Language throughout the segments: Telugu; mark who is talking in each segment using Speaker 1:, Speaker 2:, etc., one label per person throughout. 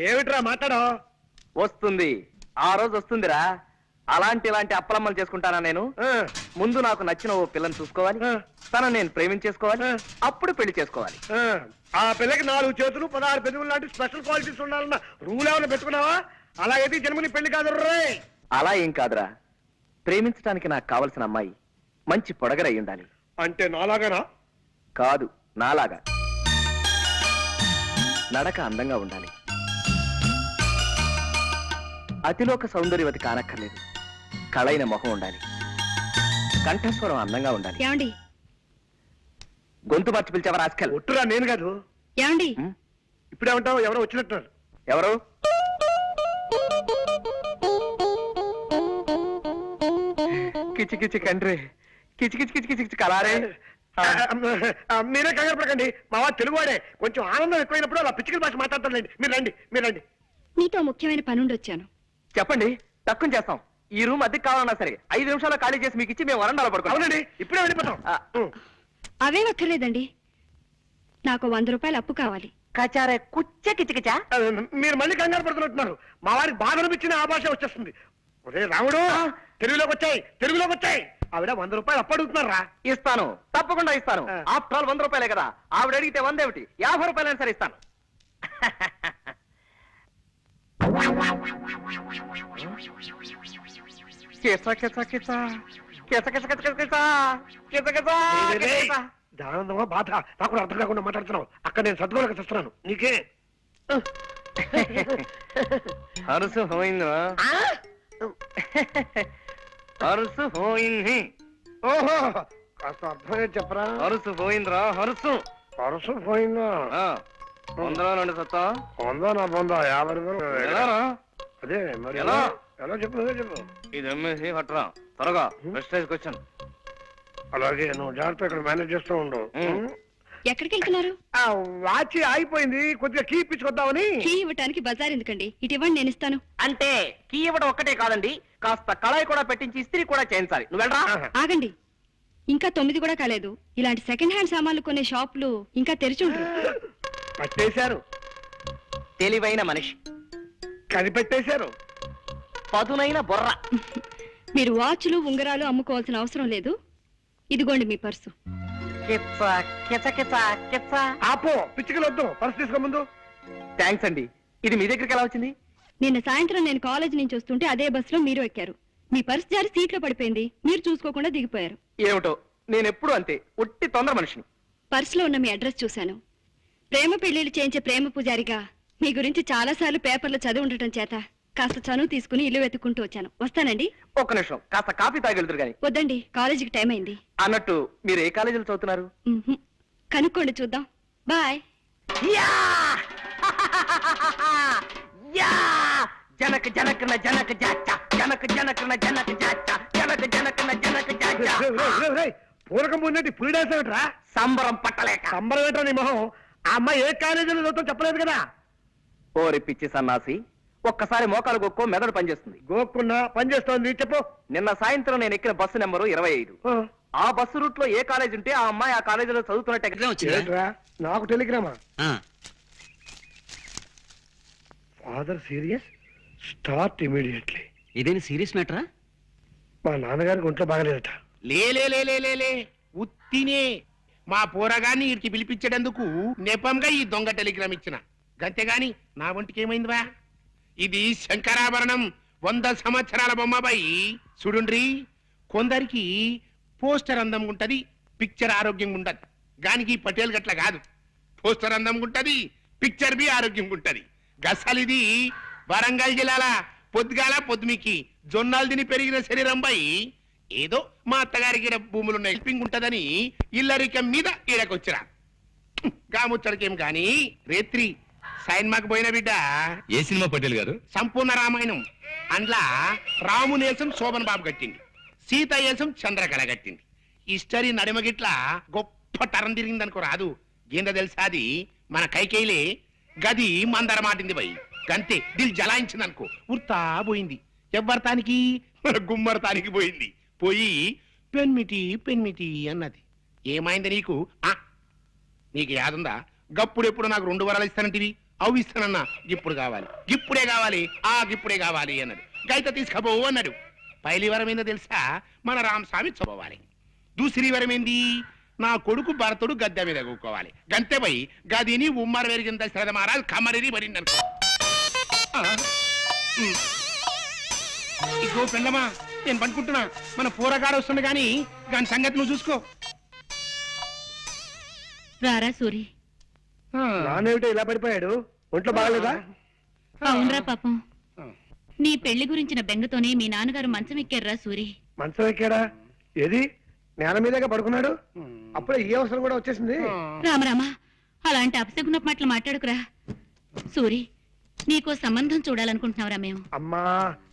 Speaker 1: ఏమిట్రా మాట్లాడో?
Speaker 2: వస్తుంది. ఆ రోజు వస్తుందిరా. అలాంటి ఇలాంటి అప్పలమ్మలు చేసుకుంటానా నేను? ముందు నాకు నచ్చిన ఓ పిల్లని చూసుకోవాలి. తను నేను ప్రేమించేసుకోవాలి. అప్పుడు పెళ్ళి చేసుకోవాలి.
Speaker 1: ఆ. పిల్లకి నాలుగు చేతులు పదహారు పెదవులు లాంటి స్పెషల్ క్వాలిటీస్ ఉండాలన్న రూల్ ఏమైనా పెట్టుకున్నావా? అలా ఈ జన్మని పెళ్ళి కాదు
Speaker 2: అలా ఏం కాదురా. ప్రేమించడానికి నాకు కావలసిన అమ్మాయి మంచి పొడగరై ఉండాలి.
Speaker 1: అంటే నాలాగానా?
Speaker 2: కాదు నాలాగా. నడక అందంగా ఉండాలి. అతిలోక సౌందర్యవతి కానక్కర్లేదు. కళైన మొహం ఉండాలి. కంఠస్వరం అందంగా ఉండాలి.
Speaker 3: ఏమండి?
Speaker 2: గొంతు మార్చి పిలిచావా రాస్కల్?
Speaker 1: ఒట్టురా నేను కాదు.
Speaker 3: ఏమండి?
Speaker 1: ఇప్పుడేమంటావు ఎవరో వచ్చినట్టున్నారు.
Speaker 2: ఎవరు? కిచి కిచి కండ్రి. కిచి కిచి కిచి కిచి కిచి కలారే.
Speaker 1: మీరే కంగారు పడకండి. మా వాడు తెలుగువాడే. కొంచెం ఆనందం ఎక్కువైనప్పుడు అలా పిచ్చికల భాష మాట్లాడతానండి మీరు రండి మీరు రండి.
Speaker 3: నీతో ముఖ్యమైన పనుండి వచ్చాను
Speaker 2: చెప్పండి తక్కువ చేస్తాం. ఈ రూమ్ అద్దెకి కావాలన్నా సరే ఐదు నిమిషాల్లో ఖాళీ చేసి మీకు ఇచ్చి మేము వరండాలో పడుకోవాలి
Speaker 1: అవునండి ఇప్పుడే వెళ్ళిపోతాం.
Speaker 2: ఆ.
Speaker 3: అవే అక్కర్లేదండి. నాకు వంద రూపాయలు అప్పు కావాలి.
Speaker 2: కచారే కుచ్చ కిచకిచా.
Speaker 1: ఆ, మీరు మళ్ళీ కంగారు పడుతున్నట్టున్నారు. మా వారికి బాధ అనిపించిన ఆ భాష వచ్చేస్తుంది. ఒరే రాముడు తెలుగులోకి వచ్చాయి తెలుగులోకి వచ్చాయి. ఆవిడ వంద రూపాయలు అప్పు అడుగుతున్నారా?
Speaker 2: ఇస్తాను. తప్పకుండా ఇస్తాను.
Speaker 1: ఆ.
Speaker 2: ఆఫ్టర్ ఆల్ వంద రూపాయలే కదా. ఆవిడ అడిగితే వంద ఏమిటి యాభై రూపాయలైనా సరే ఇస్తాను.
Speaker 1: ఆనందమా బాధ? నాకు అర్థం కాకుండా మాట్లాడుతున్నావు. అక్కడ నేను సర్దుకోలేక చేస్తున్నాను నీకే.
Speaker 2: అరుసు హోయిందా? అరుసు హోయింది.
Speaker 1: ఓహో కాస్త అర్థమే చెప్పరా.
Speaker 2: అరుసు పోయిందిరా అరుసు.
Speaker 1: అరుసు పోయిందా
Speaker 2: ఆ, వందలో నుండి సత్తా?
Speaker 1: పొందా నా పొందా యాభై రూపాయలు
Speaker 2: ఎలారా
Speaker 1: అదే మరి
Speaker 2: ఎలా?
Speaker 1: ఎలా? చెప్పు అదే చెప్పు?
Speaker 2: ఇది అమ్మేసి పట్టరా త్వరగా వచ్చాను
Speaker 1: అలాగే నువ్వు జాగ్రత్త ఇక్కడ మేనేజ్ చేస్తూ ఉండు.
Speaker 2: ఉం.
Speaker 3: ఎక్కడికి వెళ్తున్నారు
Speaker 1: ఆ వాచ్ ఆగిపోయింది. కొద్దిగా కీ ఇప్పించుకొద్దామని.
Speaker 3: కీ ఇవ్వటానికి బజార్ ఎందుకండి? ఇటు ఇవ్వండి నేను ఇస్తాను.
Speaker 2: అంటే కీ ఇవ్వడం ఒక్కటే కాదండి. కాస్త కళాయి కూడా పెట్టించి ఇస్త్రీ కూడా చేయించాలి. నువ్వు వెళ్ళరా?
Speaker 1: ఆహా.
Speaker 3: ఆగండి. ఇంకా తొమ్మిది కూడా కాలేదు. ఇలాంటి సెకండ్ హ్యాండ్ సామాన్లు కొనే షాపులు ఇంకా తెరిచి ఉండరు.
Speaker 1: పట్టేశారు.
Speaker 2: తెలివైన మనిషి.
Speaker 1: కనిపెట్టేశారు.
Speaker 2: పదునైన బొర్ర.
Speaker 3: మీరు వాచ్లు ఉంగరాలు అమ్ముకోవాల్సిన అవసరం లేదు. ఇదిగోండి మీ పర్సు.
Speaker 2: కిచ్చ కిచ కిచ కిచ్చ.
Speaker 1: ఆపో పిచ్చికలు వద్దు పర్స్ తీసుకో ముందు.
Speaker 2: థ్యాంక్స్ అండి. ఇది మీ దగ్గరికి ఎలా వచ్చింది?
Speaker 3: నిన్న సాయంత్రం నేను కాలేజ్ నుంచి వస్తుంటే అదే బస్సులో మీరు ఎక్కారు. మీ పర్స్ జారి సీట్లో పడిపోయింది. మీరు చూసుకోకుండా దిగిపోయారు.
Speaker 2: ఏమిటో? నేను ఎప్పుడు అంతే. ఒట్టి తొందర మనిషిని.
Speaker 3: పర్సులో ఉన్న మీ అడ్రస్ చూశాను. ప్రేమ పెళ్ళిళ్ళు చేయించే ప్రేమ పూజారిగా మీ గురించి చాలాసార్లు పేపర్లో చదివి ఉండటం చేత కాస్త చనువు తీసుకుని ఇల్లు వెతుక్కుంటూ వచ్చాను. వస్తానండి?
Speaker 2: ఒక్క నిమిషం. కాస్త కాఫీ తాగెళ్తురు గాని.
Speaker 3: వద్దండి. కాలేజీకి టైం అయింది.
Speaker 2: అన్నట్టు మీరు ఏ కాలేజీలో చదువుతున్నారు.
Speaker 3: కనుక్కోండి చూద్దాం. బాయ్.
Speaker 2: యా! యా! జనక జనకన జనక జాచ. జనక జనకన జనక జాచ. జనక జనకన జనక జాచ.
Speaker 1: పూరకం ముందంటే? పులి డాన్స్ ఏమిట్రా?
Speaker 2: సంబరం పట్టలేక.
Speaker 1: సంబరం ఏంట్రా నీ మొహం? ఆ అమ్మాయి ఏ కాలేజీలో చదువుతాం చెప్పలేదు కదా.
Speaker 2: ఓరి పిచ్చి సన్నాసి ఒక్కసారి మోకాలు గొక్కో మెదడు పనిచేస్తుంది.
Speaker 1: గోక్కున్నా పని చేస్తోంది చెప్పు.
Speaker 2: నిన్న సాయంత్రం నేను ఎక్కిన బస్సు నెంబరు ఇరవై ఐదు.
Speaker 1: ఆ,
Speaker 2: బస్సు రూట్లో ఏ కాలేజ్ ఉంటే ఆ అమ్మాయి ఆ కాలేజీలో చదువుతున్నట్టే
Speaker 1: ఏంట్రా? నాకు టెలిగ్రామా? ఫాదర్ సీరియస్ స్టార్ట్ ఇమీడియట్లీ
Speaker 4: ఇదేని సీరియస్ మ్యాటరా
Speaker 1: మా నాన్నగారికి ఒంట్లో బాగలేదట.
Speaker 5: లే లే లే లే లే లే. ఉత్తినే. మా పోరగాన్ని ఇరికి పిలిపించేటందుకు నెపంగా ఈ దొంగ టెలిగ్రామ్ ఇచ్చిన. గంతేగాని నా ఒంటికి ఏమైందివా? ఇది శంకరాభరణం వంద సంవత్సరాల బొమ్మబాయి. చూడుండ్రి కొందరికి పోస్టర్ అందం ఉంటది పిక్చర్ ఆరోగ్యం ఉండదు గానికి పటేల్ గట్ల కాదు. పోస్టర్ అందం ఉంటది పిక్చర్ బి ఆరోగ్యం ఉంటది. గసలిది వరంగల్ జిల్లాల పొద్దుగాల పొద్దుమికి జొన్నాలు తిని పెరిగిన శరీరం బాయి. ఏదో మా అత్తగారికి భూములున్న హెల్పింగ్ ఉంటదని ఇల్లరికం మీద ఈడకొచ్చిరా. గాముచ్చడికేం గాని రేత్రి సైన్మాకు పోయిన బిడ్డ.
Speaker 4: ఏ సినిమా పటేల్ గారు?
Speaker 5: సంపూర్ణ రామాయణం. అండ్లా రామునేసం శోభన్ బాబు కట్టింది సీత వేసం చంద్రకళ కట్టింది హిస్టరీ నడిమగిట్ల గొప్ప తరం తిరిగిందనుకో రాదు. ఏందో తెలుసా అది? మన కైకేయిలే గది మందర మాటింది పోయి గంతే దిల్ జలాయించింది అనుకో ఉర్తా పోయింది. ఎవ్వరతానికి? గుమ్మరతానికి పోయింది. పోయి పెన్మిటి పెన్మిటి అన్నది. ఏమైంది నీకు? ఆ? నీకు యాదుందా? గప్పుడు ఎప్పుడు నాకు రెండు వరాలు ఇస్తానంటివి? అవి ఇస్తానన్నా. ఇప్పుడు కావాలి. ఇప్పుడే కావాలి. ఆ ఇప్పుడే కావాలి అన్నాడు గైత తీసుకపో అన్నాడు. పైలి వరం ఏందో తెలుసా? మన రామస్వామి చూపవాలి దూసరి వరం ఏంది నా కొడుకు భరతుడు గద్దె మీద కూకోవాలి. గంతేపై గదిని ఉమ్మర వెరిగిన దశరథ మహారాజ్ కమరిని పడింది ఇగో పెండమా నేను పనుకుంటున్నా. మన పూరగాడు వస్తుంది కానీ దాని సంగతి నువ్వు చూసుకో.
Speaker 6: రారా సూరి.
Speaker 5: ఆ.
Speaker 1: నానేమిటో ఇలా పడిపోయాడు? ఒంట్లో బాగలేదా?
Speaker 6: అవునరా పాపం. నీ పెళ్ళి గురించిన బెంగతోనే మీ నాన్నగారు మంచం ఎక్కారురా సూరి.
Speaker 1: మంచం ఎక్కాడా? ఏది? నేల మీదేగా పడుకున్నాడు? అప్పుడే ఈ అవసరం కూడా వచ్చేసింది.
Speaker 6: రామరామా అలాంటి అపశకున మాటలు మాట్లాడుకురా. సూరి నీకో సంబంధం చూడాలనుకుంటున్నావురా మేము.
Speaker 1: అమ్మా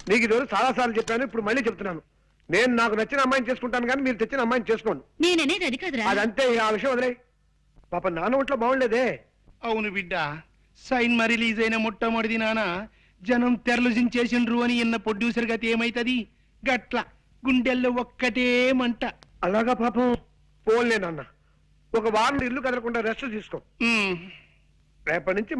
Speaker 1: నీకు ఈ రోజు చాలా సార్లు చెప్పాను ఇప్పుడు మళ్ళీ చెప్తున్నాను. నేను నాకు నచ్చిన అమ్మాయిని చేసుకుంటాను కానీ మీరు తెచ్చిన అమ్మాయిని చేసుకోండి
Speaker 6: నేననేది అది కాదురా.
Speaker 1: అదంతే ఆ విషయం వదిలే పాప నాన్న ఒంట్లో బాగుండేదే
Speaker 5: అవును బిడ్డ సైన్ మరి రిలీజ్ అయిన మొట్టమొదటి నాన్న జనం తెరలు జించేసిండ్రు అని ఇన్న ప్రొడ్యూసర్ గతి ఏమైతది? గట్ల గుండెల్లో ఒక్కటే మంట.
Speaker 1: అలాగా పాపం పోన్లే నాన్న. ఒక వారం ఇల్లు కదలకుండా రెస్ట్ తీసుకో. రేపటి నుంచి